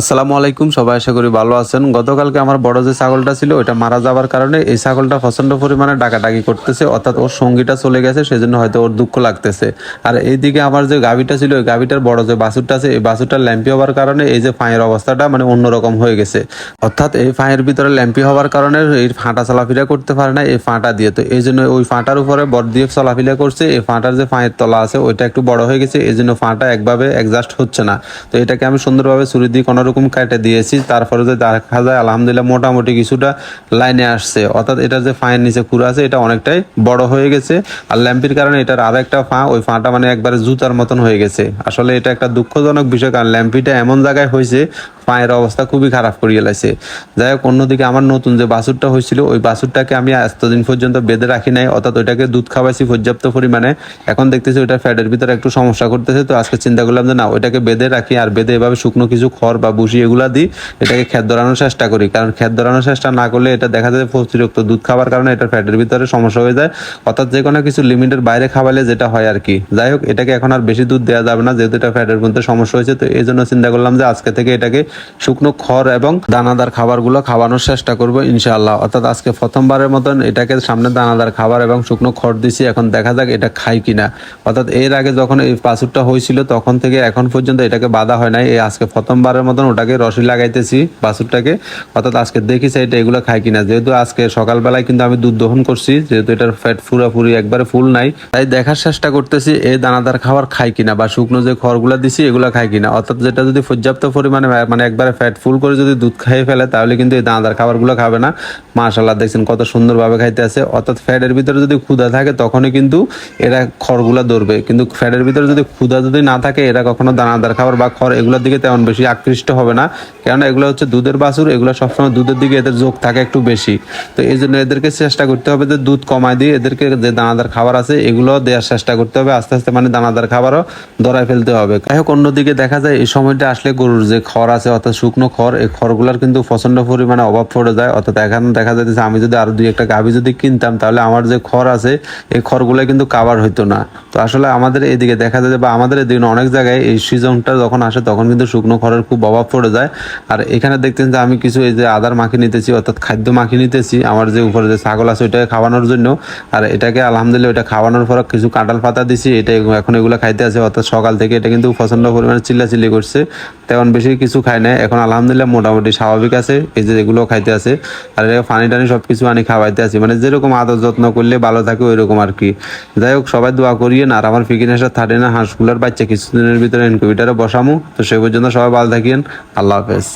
আসসালামু আলাইকুম, সবাই আশা করি ভালো আছেন। গতকালকে আমার বড় যে ছাগলটা ছিল ওটা মারা যাওয়ার কারণে এই ছাগলটা প্রচণ্ড পরিমাণে ডাকাডাকি করতেছে, অর্থাৎ ওর সঙ্গীটা চলে গেছে, সেজন্য হয়তো ওর দুঃখ লাগতেছে। আর এইদিকে আমার যে গাভিটা ছিল, ওই গাভিটার বড় যে বাছুরটা আছে, এই বাছুরটা ল্যাম্পি হওয়ার কারণে এই যে ফাঁয়ের অবস্থাটা মানে অন্যরকম হয়ে গেছে। অর্থাৎ এই ফাঁয়ের ভিতরে ল্যাম্পি হওয়ার কারণে এই ফাঁটা চলাফেরা করতে পারে না, এই ফাঁটা দিয়ে। তো এই জন্য ওই ফাঁটার উপরে বর দিয়ে চলাফেরা করছে, এই ফাঁটার যে ফাঁয়ের তলা আছে, ওইটা একটু বড় হয়ে গেছে, এই জন্য ফাঁটা একভাবে অ্যাডজাস্ট হচ্ছে না। তো এটাকে আমি সুন্দরভাবে ছুরি দিয়ে কোনো রকম কেটে দিয়েছি, তারপরে যে দেখা যায় আলহামদুলিল্লাহ মোটামুটি কিছুটা লাইনে আসছে। অর্থাৎ এটার যে ফাঁয়ের নিচে খুঁড়া আছে, এটা অনেকটাই বড় হয়ে গেছে। আর ল্যাম্পির কারণে এটার আরও একটা ফা, ওই ফাঁটা মানে একবারে জুতার মতন হয়ে গেছে। আসলে এটা একটা দুঃখজনক বিষয়, কারণ ল্যাম্পিটা এমন জায়গায় হয়েছে পায়ের অবস্থা খুবই খারাপ করিয়ে লাইছে। যাই হোক, অন্যদিকে আমার নতুন যে বাছুরটা হয়েছিল, ওই বাছুরটাকে আমি এতদিন পর্যন্ত বেঁধে রাখি নাই, অর্থাৎ ওইটাকে দুধ খাওয়াইছি পর্যাপ্ত পরিমাণে। এখন দেখতেছি ওইটা ফ্যাটের ভিতরে একটু সমস্যা করতেছে, তো আজকে চিন্তা করলাম যে না, ওইটাকে বেঁধে রাখি, আর বেঁধে এভাবে শুকনো কিছু খড় বা বুসি এগুলা দিই, এটাকে খেত ধরানোর চেষ্টা করি। কারণ খেত ধরানোর চেষ্টা না করলে এটা দেখা যায় অতিরিক্ত দুধ খাবার কারণে এটা ফ্যাটের ভিতরে সমস্যা হয়ে যায়। অর্থাৎ যে কোনো কিছু লিমিটের বাইরে খাওয়ালে যেটা হয় আর কি। যাই হোক, এটাকে এখন আর বেশি দুধ দেওয়া যাবে না, যেহেতু এটা ফ্যাটের মধ্যে সমস্যা হয়েছে, তো এই জন্য চিন্তা করলাম যে আজকে থেকে এটাকে শুকনো খড় এবং দানাদার খাবারগুলো খাওয়ানোর চেষ্টা করব ইনশাআল্লাহ। অর্থাৎ আজকে প্রথমবারের মতন এটাকে সামনে দানাদার খাবার এবং শুকনো খড় দিছি, এখন দেখা যাক এটা খাই কিনা। অর্থাৎ এর আগে যখন এই বাছুরটা হয়েছিল, তখন থেকে এখন পর্যন্ত এটাকে বাধা হয় নাই। এই আজকে প্রথমবারের মতন ওটাকে রসি লাগাইতেছি বাছুরটাকে অর্থাৎ আজকে দেখি এটা এগুলো খাই কিনা। যেহেতু আজকে সকালবেলায় কিন্তু আমি দুধ দহন করছি, যেহেতু এটার ফ্যাট পুরাপুরি একবারে ফুল নাই। তাই দেখার চেষ্টা করতেছি এই দানাদার খাবার খাই কিনা বা শুকনো যে খড়গুলা দিছি, এগুলো খাই কিনা। অর্থাৎ যেটা যদি পর্যাপ্ত পরিমাণে মানে একবারে ফ্যাট ফুল করে যদি দুধ খাইয়ে ফেলে, তাহলে কিন্তু এই দানাদার খাবারগুলো খাবে না। মাশাল্লাহ দেখছেন কত সুন্দরভাবে খাইতে আছে। অর্থাৎ ফ্যাটের ভিতরে যদি ক্ষুধা থাকে, তখনই কিন্তু এরা খড়গুলা ধরবে। কিন্তু ফ্যাটের ভিতরে যদি ক্ষুধা যদি না থাকে, এরা কখনো দানাদার খাবার বা খড় এগুলোর দিকে তেমন বেশি আকৃষ্ট হবে না। কেননা এগুলো হচ্ছে দুধের বাছুর, এগুলো সবসময় দুধের দিকে এদের যোগ থাকে একটু বেশি। তো এই জন্য এদেরকে চেষ্টা করতে হবে যে দুধ কমায় দিয়ে এদেরকে যে দানাদার খাবার আছে, এগুলো দেওয়ার চেষ্টা করতে হবে। আস্তে আস্তে মানে দানাদার খাবারও ধরায় ফেলতে হবে। যাই হোক, অন্যদিকে দেখা যায় এই সময়টা আসলে গরুর যে খড় আছে, অর্থাৎ শুকনো খড়, এই খড়গুলোর কিন্তু প্রচণ্ড পরিমাণে অভাব পড়ে যায়। অর্থাৎ এখন দেখা যাচ্ছে আমি যদি আরও দুই একটা গাভি যদি কিনতাম, তাহলে আমার যে খড় আছে, এই খড়গুলো কিন্তু কাভার হইতো না। তো আসলে আমাদের এদিকে দেখা যায় বা আমাদের এদিকে অনেক জায়গায় এই সিজনটা যখন আসে, তখন কিন্তু শুকনো খড়ের খুব অভাব পড়ে যায়। আর এখানে দেখতেন যে আমি কিছু এই যে আদার মাখি নিতেছি, অর্থাৎ খাদ্য মাখি নিতেছি, আমার যে উপরে যে ছাগল আছে ওইটাকে খাওয়ানোর জন্য। আর এটাকে আলহামদুলিল্লাহ ওটা খাওয়ানোর পর কিছু কাঁঠাল পাতা দিছি, এটা এখন এগুলো খাইতে আছে। অর্থাৎ সকাল থেকে এটা কিন্তু প্রচণ্ড পরিমাণে চিল্লাচিল্লি করছে। তেমন বেশি কিছু খায় না এখন আলহামদুলিল্লাহ মোটামুটি স্বাভাবিক আছে, এই যে এগুলো খাইতে আছে। আর এটা পানি টানি সব কিছু আনি খাওয়াইতে আছে। মানে যেরকম আদর যত্ন করলে ভালো থাকে ওই রকম আর কি। যাই হোক, সবাই দোয়া করিয়েন। আর আমার ফিকিনেশার থার্টি না হাঁসগুলোর বাচ্চা কিছুদিনের ভিতরে ইনকিউবেটারে বসামু। তো সে পর্যন্ত সবাই ভালো থাকিয়েন। আল্লাহ হাফেজ